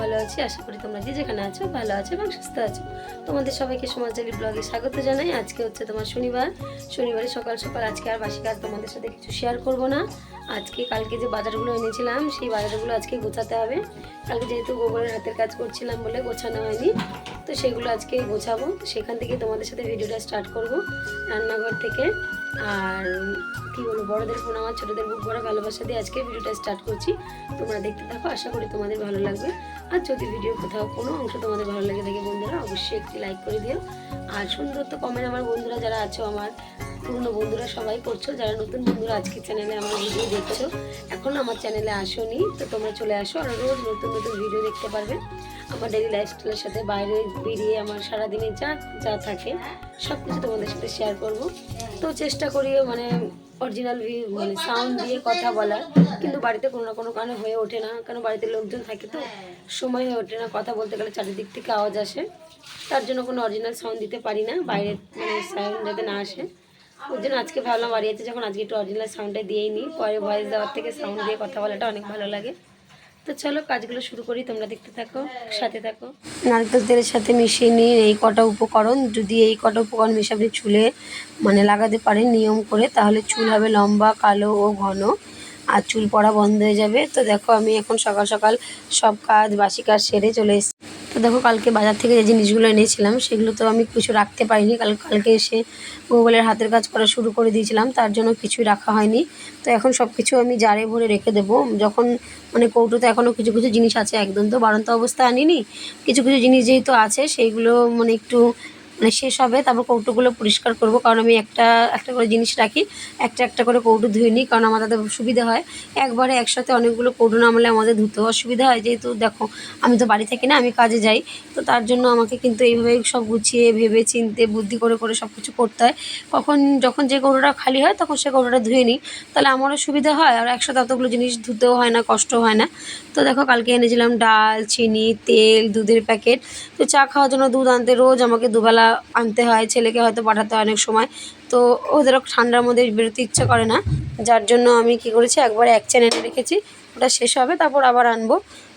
ভালো আছি, আশা করি তোমরা যে যেখানে আছো ভালো আছো এবং সুস্থ আছো। তোমাদের সবাইকে সমাজজালি ব্লগে স্বাগত জানাই। আজকে হচ্ছে তোমার শনিবার। শনিবারে সকাল সকাল আজকে আর বাসি কাজ তোমাদের সাথে কিছু শেয়ার করব না। আজকে কালকে যে বাজারগুলো এনেছিলাম, সেই বাজারগুলো আজকে গোছাতে হবে। কালকে যেহেতু গোবরের হাতের কাজ করছিলাম বলে গোছানো হয়নি, তো সেগুলো আজকে গোছাবো। সেখান থেকে তোমাদের সাথে ভিডিওটা স্টার্ট করব রান্নাঘর থেকে। আর কি বলব, বড়দের প্রণাম আর ছোটদের বুক ভরা ভালোবাসা দিয়ে আজকে ভিডিওটা স্টার্ট করছি। তোমরা দেখতে থাকো, আশা করি তোমাদের ভালো লাগবে। আর যদি ভিডিও কোথাও কোনো অংশ তোমাদের ভালো লাগে থাকে বন্ধুরা, অবশ্যই একটি লাইক করে দিও। আর সুন্দর তো কমেন্ট আমার বন্ধুরা যারা আছো, আমার পুরনো বন্ধুরা সবাই করছ, যারা নতুন বন্ধুরা আজকে চ্যানেলে আমার ভিডিও দেখছ এখনও আমার চ্যানেলে আসোনি, তো তোমরা চলে আসো আর রোজ নতুন নতুন ভিডিও দেখতে পারবে। আমার ডেলি লাইফস্টাইলের সাথে বাইরে বেরিয়ে আমার সারাদিনে যা যা থাকে সব কিছু তোমাদের সাথে শেয়ার করব। তো চেষ্টা করিও মানে অরিজিনাল মানে সাউন্ড দিয়ে কথা বলার। কিন্তু বাড়িতে কোনো না কোনো কারণে হয়ে ওঠে না কারণ বাড়িতে লোকজন থাকে তো, সময় হয়ে ওঠে না কথা বলতে গেলে চারিদিক থেকে আওয়াজ আসে। তার জন্য কোনো অরিজিনাল সাউন্ড দিতে পারি না, বাইরের মানে সাউন্ড যাতে না আসে। ওর জন্য আজকে ভাবলাম বাড়ি আছে যখন, আজকে একটু অরিজিনাল সাউন্ডটা দিয়েই নিই। পরে ভয়েস দেওয়ার থেকে সাউন্ড দিয়ে কথা বলাটা অনেক ভালো লাগে। তো চলো, কাজগুলো শুরু করি, তোমরা দেখতে থাকো, সাথে থাকো। নারকেল তেলের সাথে মিশিয়ে নিয়ে এই কটা উপকরণ। যদি এই কটা উপকরণ মিশে আপনি চুলে মানে লাগাতে পারেন নিয়ম করে, তাহলে চুল হবে লম্বা, কালো ও ঘন। আর চুল পড়া বন্ধ হয়ে যাবে। তো দেখো আমি এখন সকাল সকাল সব কাজ, বাসি কাজ সেরে চলে এসেছি। তো দেখো কালকে বাজার থেকে যে জিনিসগুলো এনেছিলাম, সেগুলো তো আমি কিছু রাখতে পারিনি। কাল, কালকে এসে গুগলের হাতের কাজ করা শুরু করে দিয়েছিলাম, তার জন্য কিছুই রাখা হয়নি। তো এখন সব কিছু আমি জারে ভরে রেখে দেবো। যখন মানে কৌটোতে এখনও কিছু কিছু জিনিস আছে, একদম তো বাড়ন্ত অবস্থায় আনিনি। কিছু কিছু জিনিস যেহেতু আছে, সেইগুলো মানে একটু মানে শেষ হবে, তারপর কৌটোগুলো পরিষ্কার করব। কারণ আমি একটা একটা করে জিনিস রাখি, একটা একটা করে কৌটো ধুয়ে নিই কারণ আমার তাতে সুবিধা হয়। একবারে একসাথে অনেকগুলো কৌটো নামলে আমাদের ধুতে অসুবিধা হয়। যেহেতু দেখো, আমি তো বাড়ি থাকি না, আমি কাজে যাই। তো তার জন্য আমাকে কিন্তু এইভাবে সব গুছিয়ে, ভেবে চিনতে, বুদ্ধি করে করে সব কিছু করতে হয়। কখন, যখন যে কৌটোটা খালি হয়, তখন সে কৌটোটা ধুয়ে নিই তাহলে আমারও সুবিধা হয়। আর একসাথে অতগুলো জিনিস ধুতেও হয় না কষ্ট হয় না। তো দেখো, কালকে এনেছিলাম ডাল, চিনি, তেল, দুধের প্যাকেট। তো চা খাওয়ার জন্য দুধ আনতে রোজ আমাকে দুবেলা আনতে হয়, ছেলেকে হয়তো পাঠাতে হয় অনেক সময়। তো ওদেরও ঠান্ডার মধ্যে বেরোতে ইচ্ছা করে না। যার জন্য আমি কি করেছি, একবার এক চ্যানেলে রেখেছি। ওটা শেষ হবে, তারপর আবার আনব।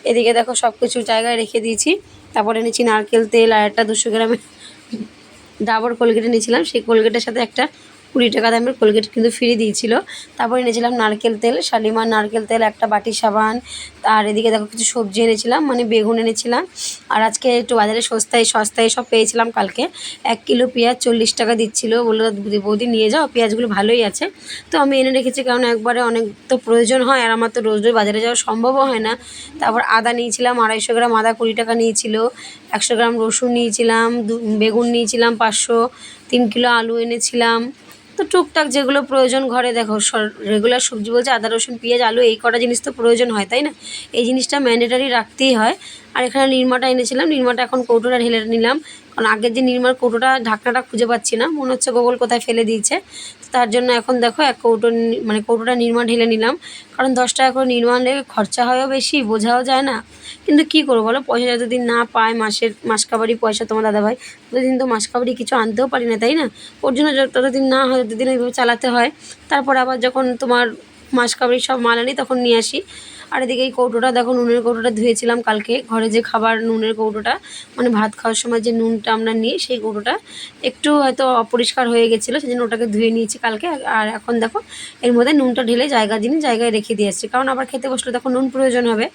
এদিকে দেখো সব কিছু জায়গায় রেখে দিয়েছি। তারপরে এনেছি নারকেল তেল, আর একটা দুশো গ্রামের ডাবর কোলগেটে নিয়েছিলাম সেই কোলগেটের সাথে একটা কুড়ি টাকা দামের কোলগেট কিন্তু ফ্রি দিয়েছিল। তারপর এনেছিলাম নারকেল তেল, শালিমার নারকেল তেল, একটা বাটি সাবান, আর এদিকে দেখো কিছু সবজি এনেছিলাম মানে বেগুন এনেছিলাম। আর আজকে একটু বাজারে সস্তায় সস্তায় সব পেয়েছিলাম কালকে। এক কিলো পেঁয়াজ চল্লিশ টাকা দিচ্ছিল, বলল বৌদি- নিয়ে যাও, পেঁয়াজগুলো ভালোই আছে। তো আমি এনে রেখেছি, কারণ একবারে অনেক তো প্রয়োজন হয়, আর আমার তো রোজ রোজ বাজারে যাওয়া সম্ভবও হয় না। তারপর আদা নিয়েছিলাম, আড়াইশো গ্রাম আদা কুড়ি টাকা নিয়েছিল, একশো গ্রাম রসুন নিয়েছিলাম বেগুন নিয়েছিলাম পাঁচশো, তিন কিলো আলু এনেছিলাম। তো টুকটাক যেগুলো প্রয়োজন ঘরে, দেখো রেগুলার সবজি বলছে আদা, রসুন, পেঁয়াজ, আলু, এই কটা জিনিস তো প্রয়োজন হয়, তাই না? এই জিনিসটা ম্যান্ডেটারি রাখতেই হয়। আর এখানে নির্মাটা এনেছিলাম, নির্মাটা এখন কৌটোটা ঢেলে নিলাম। কারণ আগের যে নির্মার কৌটোটা, ঢাকনাটা খুঁজে পাচ্ছি না। মনে হচ্ছে গোগল কোথায় ফেলে দিয়েছে। তার জন্য এখন দেখো এক কৌটো মানে কৌটোটা নির্মা ঢেলে নিলাম। কারণ দশ টাকা করে নির্মা আনলে খরচা হয়ও বেশি, বোঝাও যায় না। কিন্তু কী করব বলো? পয়সা যতদিন না পায় মাসের মাস কাবারি পয়সা তোমার দাদাভাই, ততদিন তো মাস কাবারি কিছু আনতেও পারি না, তাই না? ওর জন্য যত- ততদিন না হয় ততদিন ওইভাবে চালাতে হয়। তারপর আবার যখন তোমার মাস কাবারি সব মাল আনি, তখন নিয়ে আসি। আর এদিকে এই কৌটোটা দেখো, নুনের কৌটোটা ধুয়েছিলাম কালকে। ঘরে যে খাবার নুনের কৌটোটা মানে ভাত খাওয়ার সময় যে নুনটা আমরা নিই, সেই কৌটোটা একটু হয়তো অপরিষ্কার হয়ে গেছিল সেই জন্য ওটাকে ধুয়ে নিয়েছি কালকে। আর এখন দেখো, এর মধ্যে নুনটা ঢেলে জায়গা দিন জায়গায় রেখে দিয়ে এসেছি। কারণ আবার খেতে বসলে দেখো নুন প্রয়োজন হবে।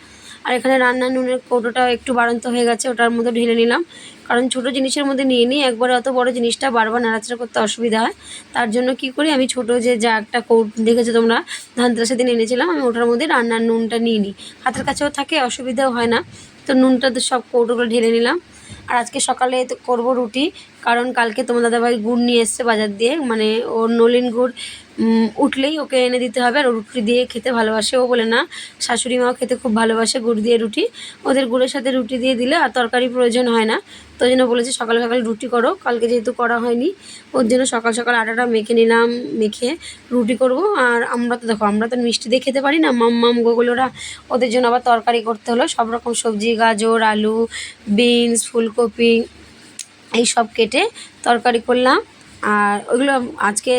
আর এখানে রান্না নুনের কৌটোটা একটু বাড়ন্ত হয়ে গেছে, ওটার মধ্যে ঢেলে নিলাম। কারণ ছোট জিনিসের মধ্যে নিয়ে নিই, একবারে অত বড় জিনিসটা বারবার নাড়াচাড়া করতে অসুবিধা হয়। তার জন্য কি করি, আমি ছোট যে যা একটা কৌট দেখেছ তোমরা, ধানতেরাসের দিন এনেছিলাম, আমি ওটার মধ্যে রান্নার নুনটা নিয়ে নিই। হাতের কাছেও থাকে, অসুবিধাও হয় না। তো নুনটা তো সব কৌটোগুলো ঢেলে নিলাম। আর আজকে সকালে করব রুটি, কারণ কালকে তোমার দাদাভাই গুড় নিয়ে এসছে বাজার দিয়ে মানে ওর নলিন গুড় উঠলেই ওকে এনে দিতে হবে আর রুটি দিয়ে খেতে ভালোবাসে ও বলে না। শাশুড়ি মাও খেতে খুব ভালোবাসে গুড় দিয়ে রুটি। ওদের গুড়ের সাথে রুটি দিয়ে দিলে আর তরকারি প্রয়োজন হয় না। তো জন্য বলেছি সকাল সকাল রুটি করো। কালকে যেহেতু করা হয়নি, ওর জন্য সকাল সকাল আটাটা মেখে নিলাম, মেখে রুটি করব। আর আমরা তো দেখো, আমরা তো মিষ্টি দিয়ে খেতে পারি না। মাম মাম গোগুলোরা ওদের জন্য আবার তরকারি করতে হলো। সব রকম সবজি, গাজর, আলু, বিনস, ফুলকপি, এই সব কেটে তরকারি করলাম। আর ওইগুলো আজকে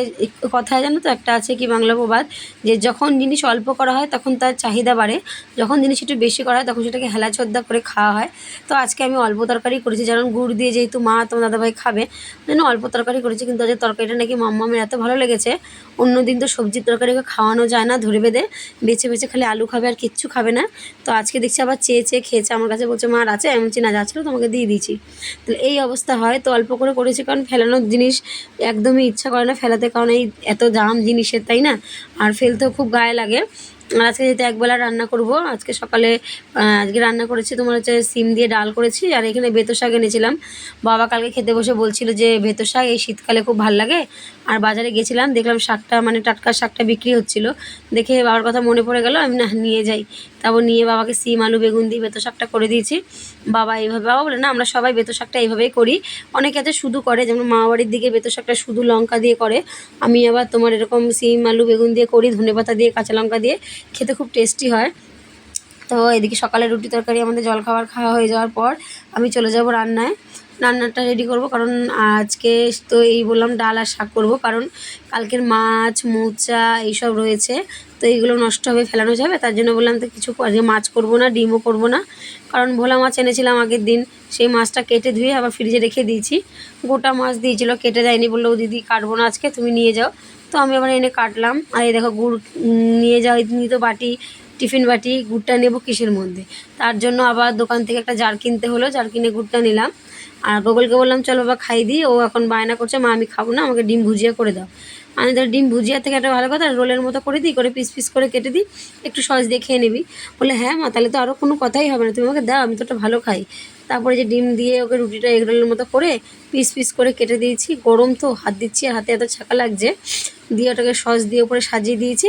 কথায় জানো তো, একটা আছে কি বাংলা প্রবাদ, যে যখন জিনিস অল্প করা হয় তখন তার চাহিদা বাড়ে, যখন জিনিস একটু বেশি করা হয় তখন সেটাকে হেলা চোদ্দা করে খাওয়া হয়। তো আজকে আমি অল্প তরকারি করেছি, যেমন গুড় দিয়ে যেহেতু মা তোমার দাদাভাই খাবে ওই জন্য অল্প তরকারি করেছি, কিন্তু আজকে তরকারিটা নাকি মাম্মামের এত ভালো লেগেছে অন্য দিন তো সবজির তরকারি খাওয়ানো যায় না, ধরে বেঁধে বেছে বেছে খালি আলু খাবে আর কিচ্ছু খাবে না। তো আজকে দেখছি আবার চেয়ে চেয়ে খেয়েছে, আমার কাছে বলছে, মা আর আছে এমন বলছি, না, যাচ্ছিল তোমাকে দিয়ে দিয়েছি। তাহলে এই অবস্থা হয়, তো অল্প করে করেছি, কারণ ফেলানোর জিনিস একদমই ইচ্ছা করে না ফেলাতে, কারণ এই এত দাম জিনিসের, তাই না? আর ফেলতেও খুব গায়ে লাগে। আর আজকে যেহেতু একবেলা রান্না করব, আজকে সকালে আজকে রান্না করেছি তোমার হচ্ছে সিম দিয়ে ডাল করেছি, আর এখানে বেতো শাক এনেছিলাম। বাবা কালকে খেতে বসে বলছিল যে বেতো শাক এই শীতকালে খুব ভালো লাগে। আর বাজারে গেছিলাম, দেখলাম শাকটা মানে টাটকা শাকটা বিক্রি হচ্ছিল। দেখে বাবার কথা মনে পড়ে গেল, আমি না, নিয়ে যাই। তারপর নিয়ে বাবাকে সিম, আলু, বেগুন দিয়ে বেতো শাকটা করে দিয়েছি। বাবা এইভাবে, বাবা বলে, না, আমরা সবাই বেতো শাকটা এইভাবেই করি। অনেকে আছে শুধু করে, যেমন মা বাড়ির দিকে বেতো শাকটা শুধু লঙ্কা দিয়ে করে। আমি আবার তোমার এরকম সিম, আলু, বেগুন দিয়ে করি, ধনেপাতা দিয়ে, কাঁচা লঙ্কা দিয়ে। খেতে খুব টেস্টি হয়। তো এদিকে সকালে রুটি তরকারি, আমাদের জলখাবার খাওয়া হয়ে যাওয়ার পর আমি চলে যাব রান্নায়। রান্নাটা রেডি করব কারণ আজকে তো এই বললাম ডাল আর শাক করব কারণ কালকের মাছ, মোচা এইসব রয়েছে। তো এইগুলো নষ্ট হবে ফেলানো যাবে, তার জন্য বললাম তো কিছু আজকে মাছ করব না, ডিমও করব না। কারণ ভোলা মাছ এনেছিলাম আগের দিন, সেই মাছটা কেটে ধুয়ে আবার ফ্রিজে রেখে দিয়েছি। গোটা মাছ দিয়েছিল, কেটে দেয়নি বলল, "ও দিদি, কাটবো না আজকে, তুমি নিয়ে যাও। তো আমি আবার এনে কাটলাম। আর এই দেখো গুড় নিয়ে যাও, এই তো বাটি, টিফিন বাটি, গুড়টা নেব কিসের মধ্যে? তার জন্য আবার দোকান থেকে একটা জার কিনতে হলো, জার কিনে গুড়টা নিলাম। আর গোগলকে বললাম, চলো বাবা, খাই দিই ও এখন বায়না করছে, মা, আমি খাব না, আমাকে ডিম ভুজিয়া করে দাও। আমি তো ডিম ভুজিয়া থেকে একটা ভালো কথা, রোলের মতো করে দিই, করে পিস পিস করে কেটে দিই, একটু সস দিয়ে খেয়ে নিবি। বলে হ্যাঁ মা, তাহলে তো আরও কোনো কথাই হবে না, তুমি আমাকে দাও, আমি তো ওটা ভালো খাই। তারপরে যে ডিম দিয়ে ওকে রুটিটা এগরোলের মতো করে পিস পিস করে কেটে দিয়েছি। গরম তো, হাত দিচ্ছি আর হাতে এত ছাকা লাগছে। দিয়ে ওটাকে সস দিয়ে উপরে সাজিয়ে দিয়েছি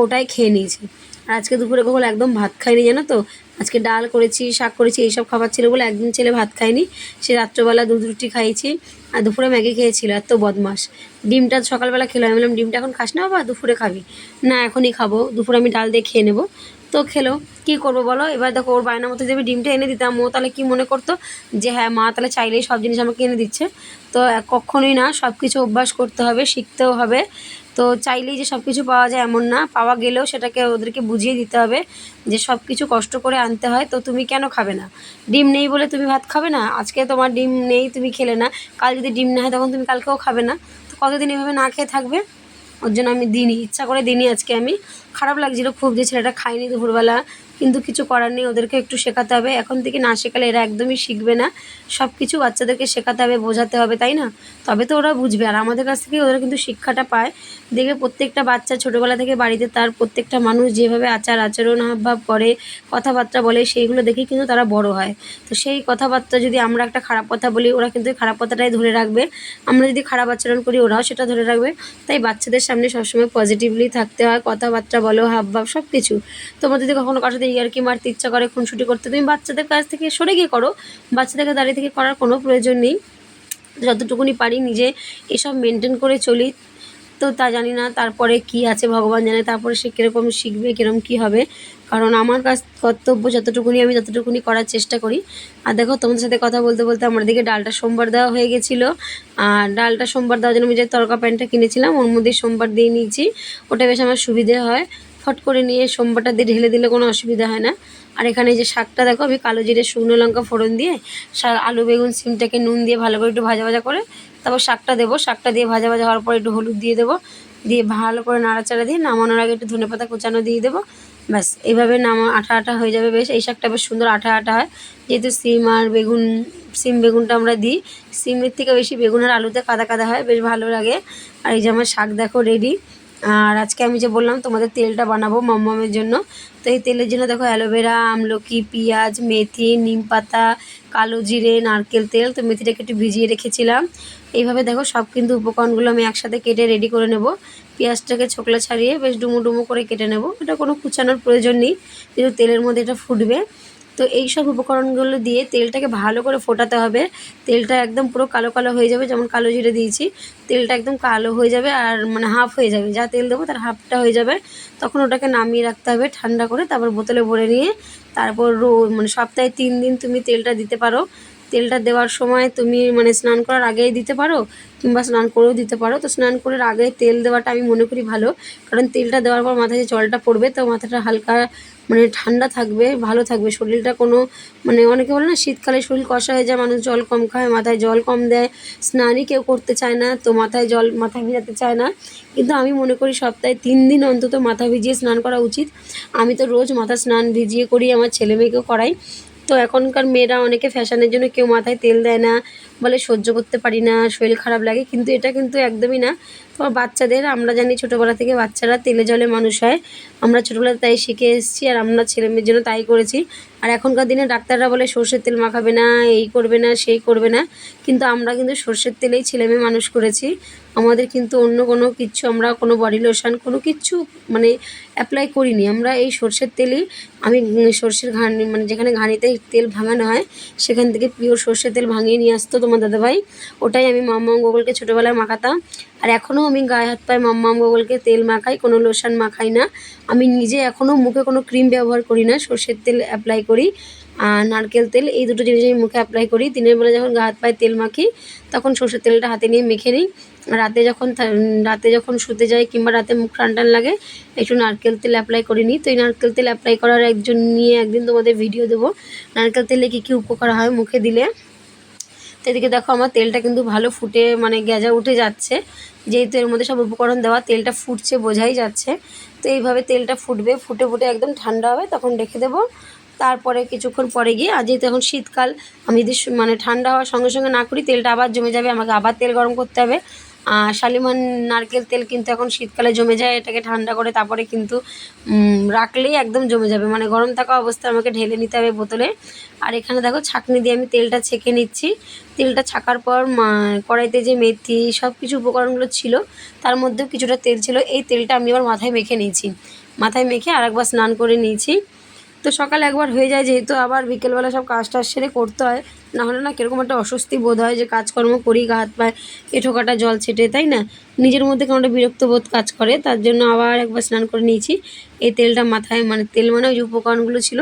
ওটাই খেয়ে নিয়েছি। আর আজকে দুপুরে কখন একদম ভাত খাইনি, জানো তো? আজকে ডাল করেছি, শাক করেছি, এইসব খাবার ছিল বলে একদিন ছেলে ভাত খায়নি। সে রাত্রবেলা দুধ রুটি খাইছি আর দুপুরে ম্যাগি খেয়েছিল, এত বদমাস ডিমটা সকালবেলা খেলো আমি বললাম, ডিমটা এখন খাস না বাবা, দুপুরে খাবি। না, এখনই খাব, দুপুরে আমি ডাল দিয়ে খেয়ে নেব। তো খেলো। কী করব বলো? এবার দেখো, ওর বায়না মতো যদি ডিমটা এনে দিতাম, ও তাহলে কি মনে করতো যে হ্যাঁ মা তাহলে চাইলেই সব জিনিস আমাকে এনে দিচ্ছে। তো কখনোই না সব কিছু অভ্যাস করতে হবে, শিখতেও হবে। তো চাইলেই যে সব কিছু পাওয়া যায় এমন না, পাওয়া গেলেও সেটাকে ওদেরকে বুঝিয়ে দিতে হবে যে সব কিছু কষ্ট করে আনতে হয়। তো তুমি কেন খাবে না? ডিম নেই বলে তুমি ভাত খাবে না? আজকে তোমার ডিম নেই, তুমি খেলে না। কাল যদি ডিম না হয়, তখন তুমি কালকেও খাবে না। তো কতদিন এভাবে না খেয়ে থাকবে? ওর জন্য আমি দিইনি। ইচ্ছা করে দিইনি আজকে আমি। খারাপ লাগছিল খুব যে ছেলেটা খাইনি দুপুরবেলা। কিন্তু কিছু করার নেই, ওদেরকে একটু শেখাতে হবে। এখন থেকে না শেখালে এরা একদমই শিখবে না। সব কিছু বাচ্চাদেরকে শেখাতে হবে, বোঝাতে হবে, তাই না? তবে তো ওরা বুঝবে। আর আমাদের কাছ থেকে ওরা কিন্তু শিক্ষাটা পায়। দেখে প্রত্যেকটা বাচ্চা ছোটোবেলা থেকে বাড়িতে তার প্রত্যেকটা মানুষ যেভাবে আচার আচরণ, হাবভাব করে, কথাবার্তা বলে, সেইগুলো দেখেই কিন্তু তারা বড় হয়। তো সেই কথাবার্তা যদি আমরা একটা খারাপ কথা বলি, ওরা কিন্তু খারাপ কথাটাই ধরে রাখবে। আমরা যদি খারাপ আচরণ করি, ওরাও সেটা ধরে রাখবে। তাই বাচ্চাদের সামনে সবসময় পজিটিভলি থাকতে হয়। কথাবার্তা বলো, হাবভাব সব কিছু তোমার যদি কখনো কারোর সাথে ইয়ার্কি মারতে ইচ্ছা করে, খুনসুটি করতে। তুমি বাচ্চাদের কাছ থেকে সরে গিয়ে করো। বাচ্চাদেরকে দাঁড়িয়ে থেকে করার কোনো প্রয়োজন নেই। যতটুকুনি পারি নিজে এসব মেনটেন করে চলি। তো তা জানি না তারপরে কি আছে ভগবান জানে, তারপরে সে কীরকম শিখবে, কীরকম কী হবে। কারণ আমার কাছ কর্তব্য যতটুকুনি, আমি ততটুকুনি করার চেষ্টা করি। আর দেখো, তোমাদের সাথে কথা বলতে বলতে আমার দিকে ডালটা সোমবার দেওয়া হয়ে গেছিল। আর ডালটা সোমবার দেওয়ার জন্য আমি যে তরকা প্যান্টটা কিনেছিলাম, ওর মধ্যে সোমবার দিয়ে নিয়েছি। ওটা বেশ আমার সুবিধে হয়। ফট করে নিয়ে সোমবারটা দিয়ে ঢেলে দিলে কোনো অসুবিধা হয় না। আর এখানে যে শাকটা দেখো, আমি কালো জিরে, শুকনো লঙ্কা ফোড়ন দিয়ে শাক আলু, বেগুন, সিমটাকে নুন দিয়ে ভালো করে একটু ভাজা ভাজা করে তারপর শাকটা দেবো। শাকটা দিয়ে ভাজা ভাজা হওয়ার পর একটু হলুদ দিয়ে দেবো। দিয়ে ভালো করে নাড়াচাড়া দিয়ে নামানোর আগে একটু ধনেপাতা কুচানো দিয়ে দেবো। ব্যাস, এইভাবে নামা, আঠা আঠা হয়ে যাবে। বেশ, এই শাকটা বেশ সুন্দর আঠা আঠা হয়। যেহেতু সিম আর বেগুন, সিম বেগুনটা আমরা দিই, সিমের থেকে বেশি বেগুন আর আলুতে কাদা কাদা হয়, বেশ ভালো লাগে। আর এই যে আমার শাক দেখো রেডি। আর আজকে আমি যে বললাম তোমাদের তেলটা বানাবো মমমের জন্য, তো এই তেলের জন্য দেখো অ্যালোভেরা আমলকি, পেঁয়াজ, মেথি, নিম পাতা, কালো জিরে, নারকেল তেল, তো মেথিটাকে একটু ভিজিয়ে রেখেছিলাম। এইভাবে দেখো সব কিন্তু উপকরণগুলো আমি একসাথে কেটে রেডি করে নেব। পেঁয়াজটাকে ছোকলা ছাড়িয়ে বেশ ডুমো ডুমো করে কেটে নেব। এটা কোনো কুচানোর প্রয়োজন নেই কিন্তু তেলের মধ্যে এটা ফুটবে। তো এই সব উপকরণগুলো দিয়ে তেলটাকে ভালো করে ফোটাতে হবে। তেলটা একদম পুরো কালো কালো হয়ে যাবে, যেমন কালো জিরে দিয়েছি। তেলটা একদম কালো হয়ে যাবে আর মানে হাফ হয়ে যাবে। যা তেল দেবো তার হাফটা হয়ে যাবে। তখন ওটাকে নামিয়ে রাখতে হবে ঠান্ডা করে, তারপর বোতলে ভরে নিয়ে তারপর রো মানে সপ্তাহে তিন দিন তুমি তেলটা দিতে পারো। তেলটা দেওয়ার সময় তুমি মানে স্নান করার আগেই দিতে পারো কিংবা স্নান করেও দিতে পারো। তো স্নান করার আগে তেল দেওয়াটা আমি মনে করি ভালো, কারণ তেলটা দেওয়ার পর মাথায় যে জলটা পড়বে তো মাথাটা হালকা মানে ঠান্ডা থাকবে, ভালো থাকবে। শরীরটা কোনো মানে অনেকে বলে না, শীতকালে শরীর কষা হয়ে যায়, মানুষ জল কম খায়, মাথায় জল কম দেয়। স্নানই কেউ করতে চায় না, তো মাথায় জল, মাথা ভিজাতে চায় না। কিন্তু আমি মনে করি সপ্তাহে তিন দিন অন্তত মাথা ভিজিয়ে স্নান করা উচিত। আমি তো রোজ মাথা স্নান ভিজিয়ে করি, আমার ছেলে মেয়েকেও করাই। তো এখনকার মেয়েরা অনেকে ফ্যাশনের জন্য কেউ মাথায় তেল দেয় না বলে সহ্য করতে পারি না, শরীর খারাপ লাগে, কিন্তু এটা কিন্তু একদমই না। তোমার বাচ্চাদের, আমরা জানি ছোটোবেলা থেকে বাচ্চারা তেলে জলে মানুষ হয়। আমরা ছোটোবেলা তাই শিখে এসেছি আর আমরা ছেলে মেয়ের জন্য তাই করেছি। আর এখনকার দিনে ডাক্তাররা বলে সর্ষের তেল মাখাবে না, এই করবে না, সেই করবে না। কিন্তু আমরা কিন্তু সর্ষের তেলেই ছেলে মেয়ে মানুষ করেছি। আমাদের কিন্তু অন্য কোনো কিছু আমরা, কোনো বডি লোশন কোনো কিছু মানে অ্যাপ্লাই করিনি। আমরা এই সর্ষের তেলই, আমি সর্ষের ঘানি মানে যেখানে ঘানিতে তেল ভাঙানো হয়, সেখান থেকে পিওর সর্ষের তেল ভাঙিয়ে নিয়ে আসতো তোমার দাদাভাই। ওটাই আমি মাম্মাম গোগলকে ছোটোবেলায় মাখাতাম। আর এখনও আমি গায়ে হাত পায়ে মাম্মাম গোগলকে তেল মাখাই, কোনো লোশন মাখাই না। আমি নিজে এখনও মুখে কোনো ক্রিম ব্যবহার করি না, সর্ষের তেল অ্যাপ্লাই করি, আর নারকেল তেল, এই দুটো জিনিস আমি মুখে অ্যাপ্লাই করি। দিনের বেলা যখন গা হাত পায়ে তেল মাখি, তখন সর্ষের তেলটা হাতে নিয়ে মেখে নিই। রাতে যখন রাতে যখন শুতে যাই কিংবা রাতে মুখ টান লাগে, একটু নারকেল তেল অ্যাপ্লাই করে নিই। তো এই নারকেল তেল অ্যাপ্লাই করার একজন নিয়ে একদিন তোমাদের ভিডিও দেবো। নারকেল তেলে কী কী উপকার হয় মুখে দিলে? এদিকে দেখো আমার তেলটা কিন্তু ভালো ফুটে মানে গেজা উঠে যাচ্ছে। যেহেতু এর মধ্যে সব উপকরণ দেওয়া, তেলটা ফুটছে, বোঝাই যাচ্ছে। তো এইভাবে তেলটা ফুটবে, ফুটে ফুটে একদম ঠান্ডা হবে, তখন রেখে দেবো। তারপরে কিছুক্ষণ পরে গিয়ে, আর যেহেতু এখন শীতকাল, আমি যদি মানে ঠান্ডা হওয়ার সঙ্গে সঙ্গে না করি, তেলটা আবার জমে যাবে, আমাকে আবার তেল গরম করতে হবে। আর শালিমান নারকেল তেল কিন্তু এখন শীতকালে জমে যায়, এটাকে ঠান্ডা করে তারপরে কিন্তু রাখলেই একদম জমে যাবে। মানে গরম থাকা অবস্থায় আমাকে ঢেলে নিতে হবে বোতলে। আর এখানে দেখো, ছাঁকনি দিয়ে আমি তেলটা ছেঁকে নিচ্ছি। তেলটা ছাকার পর কড়াইতে যে মেথি সব কিছু উপকরণগুলো ছিল, তার মধ্যেও কিছুটা তেল ছিল। এই তেলটা আমি আবার মাথায় মেখে নিয়েছি। মাথায় মেখে আর একবার স্নান করে নিয়েছি। তো সকাল একবার হয়ে যায়, যেহেতু আবার বিকেলবেলা সব কাজ টাজ সেরে করতে হয় না হলে না কীরকম একটা অস্বস্তি বোধ হয় যে কাজকর্ম করি, গা হাত পায়ে এ ঠোকাটা জল ছেটে, তাই না? নিজের মধ্যে কেমন একটা বিরক্ত বোধ কাজ করে, তার জন্য আবার একবার স্নান করে নিয়েছি। এই তেলটা মাথায় মানে তেল মানে ওই যে উপকরণগুলো ছিল,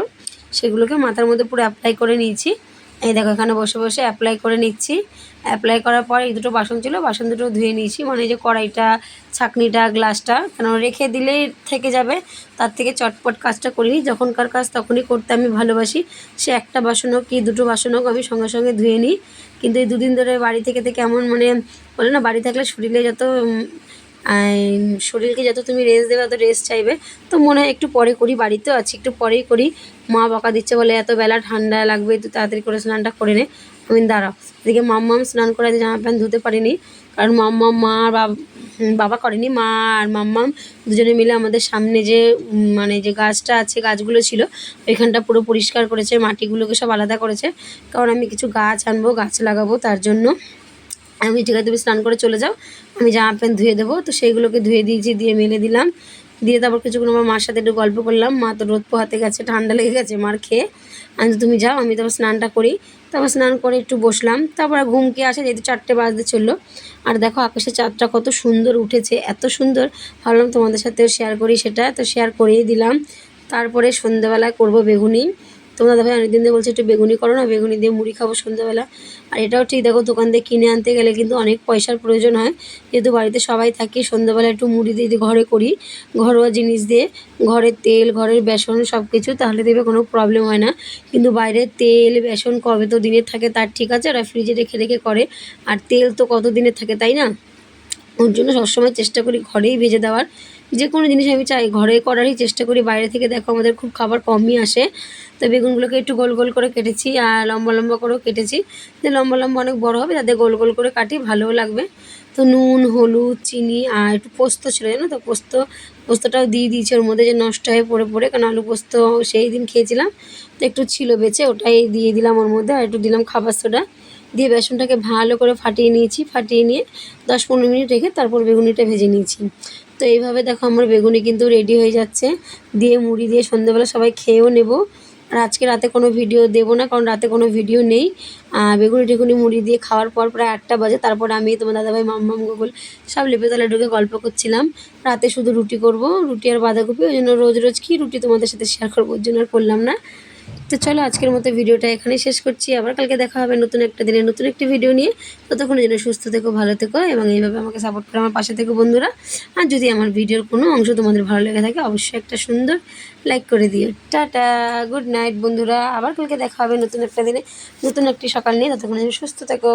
সেগুলোকে মাথার মধ্যে পুরো অ্যাপ্লাই করে নিয়েছি। এই দেখো, এখানে বসে বসে অ্যাপ্লাই করে নিচ্ছি। অ্যাপ্লাই করার পর এই দুটো বাসন ছিল, বাসন দুটো ধুয়ে নিয়েছি। মানে যে কড়াইটা, ছাকনিটা গ্লাসটা কেন রেখে দিলেই থেকে যাবে। তার থেকে চটপট কাজটা করিনি যখনকার কাজ তখনই করতে আমি ভালোবাসি। সে একটা বাসন হোক কি দুটো বাসন হোক আমি সঙ্গে সঙ্গে ধুয়ে নিই। কিন্তু এই দুদিন ধরে বাড়ি থেকে এমন মানে বলে না, বাড়ি থাকলে শরীরে যত শরীরকে যত তুমি রেস্ট দেবে, তত রেস্ট চাইবে। তো মনে হয় একটু পরে করি, বাড়িতেও আছি, একটু পরেই করি। মা বকা দিচ্ছে বলে, এত বেলা ঠান্ডা লাগবে তুই তাড়াতাড়ি করে স্নানটা করে নে। আমি দাঁড়াও। এদিকে মাম্মাম স্নান করে আজ জামা প্যান্ট ধুতে পারিনি, কারণ মাম্মাম, মা বাবা করেনি, মা আর মাম্মাম দুজনে মিলে আমাদের সামনে যে মানে যে গাছটা আছে, গাছগুলো ছিল, ওইখানটা পুরো পরিষ্কার করেছে, মাটিগুলোকে সব আলাদা করেছে। কারণ আমি কিছু গাছ আনব, গাছ লাগাবো, তার জন্য। আমি ঠিক আছে, তুমি স্নান করে চলে যাও। আমি জামা প্যান্ট ধুয়ে দেবো, তো সেইগুলোকে ধুয়ে দিয়েছি, দিয়ে মেলে দিলাম। দিয়ে তারপর কিছুক্ষণ আমার মার সাথে একটু গল্প করলাম। মা তো রোদ পোহাতে গেছে, ঠান্ডা লেগে গেছে মার খেয়ে। আমি তুমি যাও, আমি তারপর স্নানটা করি। তারপর স্নান করে একটু বসলাম। তারপর ঘুমকে আসে যেহেতু চারটে বাজতে চলল। আর দেখো, আকাশের চাঁদটা কত সুন্দর উঠেছে, এত সুন্দর। ভাবলাম তোমাদের সাথেও শেয়ার করি সেটা, তো শেয়ার করেই দিলাম। তারপরে সন্ধ্যেবেলায় করব বেগুনি। তোমরা দাদা অনেকদিন ধরে বলছে একটু বেগুনি করো না, বেগুনি দিয়ে মুড়ি খাব সন্ধ্যাবেলা। আর এটাও ঠিক, দেখো, দোকান থেকে কিনে আনতে গেলে কিন্তু অনেক পয়সার প্রয়োজন হয়। যেহেতু বাড়িতে সবাই থাকি, সন্ধ্যাবেলা একটু মুড়ি দিয়ে ঘরে করি, ঘরোয়া জিনিস দিয়ে, ঘরের তেল, ঘরের বেসন সব কিছু তাহলে দেখবে কোনো প্রবলেম হয় না। কিন্তু বাইরের তেল, বেসন কবে তো দিনের থাকে, তার ঠিক আছে, ওরা ফ্রিজে রেখে রেখে করে। আর তেল তো কত দিনের থাকে, তাই না? ওর জন্য সবসময় চেষ্টা করি ঘরেই ভেজে দেওয়ার। যে কোনো জিনিস আমি চাই। ঘরে করারই চেষ্টা করি। বাইরে থেকে দেখো আমাদের খুব খাবার কমই আসে। তো বেগুনগুলোকে একটু গোল গোল করে কেটেছি আর লম্বা লম্বা করেও কেটেছি। যে লম্বা লম্বা অনেক বড় হবে, তাতে গোল গোল করে কাটি ভালোও লাগবে। তো নুন, হলুদ, চিনি আর একটু পোস্ত ছিল, জানো তো? পোস্ত, পোস্তটাও দিয়ে দিয়েছি ওর মধ্যে যে নষ্ট হয়ে পড়ে পড়ে, কারণ আলু পোস্ত সেই দিন খেয়েছিলাম। তো একটু ছিল বেঁচে, ওটাই দিয়ে দিলাম ওর মধ্যে আর একটু দিলাম খাবার সোডা। দিয়ে বেসনটাকে ভালো করে ফাটিয়ে নিয়েছি। ফাটিয়ে নিয়ে দশ পনেরো মিনিট রেখে তারপর বেগুনিটা ভেজে নিয়েছি। তো এইভাবে দেখো আমার বেগুনি কিন্তু রেডি হয়ে যাচ্ছে। দিয়ে মুড়ি দিয়ে সন্ধ্যেবেলা সবাই খেয়েও নেব। আর আজকে রাতে কোনো ভিডিও দেবো না, কারণ রাতে কোনো ভিডিও নেই। বেগুনি টেগুনি মুড়ি দিয়ে খাওয়ার পর প্রায় আটটা বাজে। তারপর আমি তোমার দাদাভাই মাম্মাম গোগল সব লেপে তলে ঢুকে গল্প করছিলাম। রাতে শুধু রুটি করব, রুটি আর বাঁধাকপি। ওই জন্য রোজ রোজ কি রুটি তোমাদের সাথে শেয়ার করব ওর জন্য আর করলাম না। তো চলো আজকের মতো ভিডিওটা এখানেই শেষ করছি। আবার কালকে দেখা হবে নতুন একটা দিনে নতুন একটি ভিডিও নিয়ে। ততক্ষণ যেন সুস্থ থেকো, ভালো থেকো এবং এইভাবে আমাকে সাপোর্ট করে আমার পাশে থেকো বন্ধুরা। আর যদি আমার ভিডিওর কোনো অংশ তোমাদের ভালো লেগে থাকে, অবশ্যই একটা সুন্দর লাইক করে দিও। টাটা গুড নাইট বন্ধুরা। আবার কালকে দেখা হবে নতুন একটা দিনে, নতুন একটি সকাল নিয়ে। ততক্ষণ যেন সুস্থ থেকো।